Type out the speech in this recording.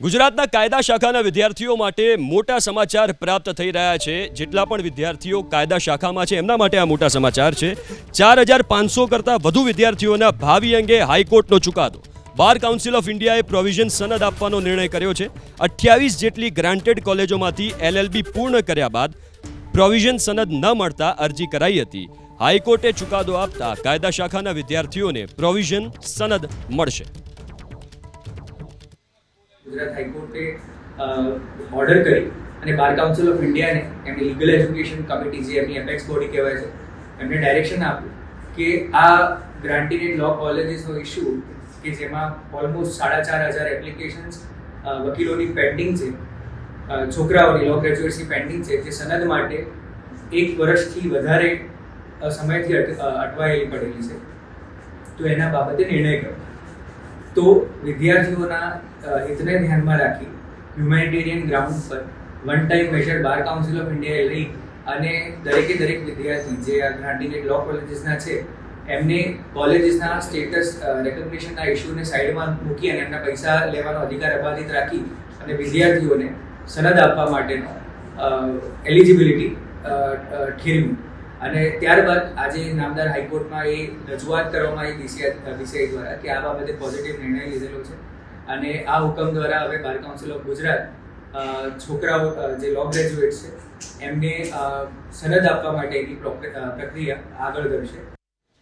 ગુજરાતના કાયદા શાખાના વિદ્યાર્થીઓ માટે મોટા સમાચાર પ્રાપ્ત થઈ રહ્યા છે. જેટલા પણ વિદ્યાર્થીઓ કાયદા શાખામાં છે, એમના માટે આ મોટા સમાચાર છે. ચાર હજાર પાંચસો કરતાં વધુ વિદ્યાર્થીઓના ભાવિ અંગે હાઈકોર્ટનો ચુકાદો. બાર કાઉન્સિલ ઓફ ઇન્ડિયાએ પ્રોવિઝન સનદ આપવાનો નિર્ણય કર્યો છે. અઠ્યાવીસ જેટલી ગ્રાન્ટેડ કોલેજોમાંથી એલએલબી પૂર્ણ કર્યા બાદ પ્રોવિઝન સનદ ન મળતા અરજી કરાઈ હતી. હાઈકોર્ટે ચુકાદો આપતા કાયદા શાખાના વિદ્યાર્થીઓને પ્રોવિઝન સનદ મળશે. ગુજરાત હાઈકોર્ટે ઓર્ડર કરી અને બાર કાઉન્સિલ ઓફ ઇન્ડિયાને એમની લીગલ એજ્યુકેશન કમિટી જે એમની એપેક્સ બોડી કહેવાય છે, એમને ડાયરેક્શન આપ્યું કે આ ગ્રાન્ટીને લો કોલેજીસનો ઇસ્યુ કે જેમાં ઓલમોસ્ટ સાડા ચાર હજાર એપ્લિકેશન્સ વકીલોની પેન્ડિંગ છે છોકરાઓની લો ગ્રેજ્યુએટ્સની પેન્ડિંગ છે, જે સનદ માટે એક વર્ષથી વધારે સમયથી અટવાયેલી પડેલી છે. તો એના બાબતે નિર્ણય કર્યો. તો વિદ્યાર્થીઓના હિતને ધ્યાનમાં રાખી હ્યુમેનિટેરિયન ગ્રાઉન્ડ પર one time measure Bar Council of ઇન્ડિયાએ લઈ અને દરેકે દરેક વિદ્યાર્થી જે આ ગ્રાન્ટેડ લો કોલેજીસના છે, એમને કોલેજીસના સ્ટેટસ રેકોગ્નેશનના ઇસ્યુને સાઈડમાં મૂકી અને એમના પૈસા લેવાનો અધિકાર અબાધિત રાખી અને વિદ્યાર્થીઓને સનદ આપવા માટેનો એલિજિબિલિટી ઠેરવ્યું અને ત્યારબાદ આજે નામદાર હાઈકોર્ટમાં એ રજૂઆત કરવામાં આવી બીસીઆઈ બીસીઆઈ દ્વારા કે આ બાબતે પોઝિટિવ નિર્ણય લીધેલો છે. અને આ હુકમ દ્વારા હવે બાર કાઉન્સિલ ઓફ ગુજરાત છોકરાઓ જે લો ગ્રેજ્યુએટ છે, એમને સનદ આપવા માટેની પ્રક્રિયા આગળ ધરશે.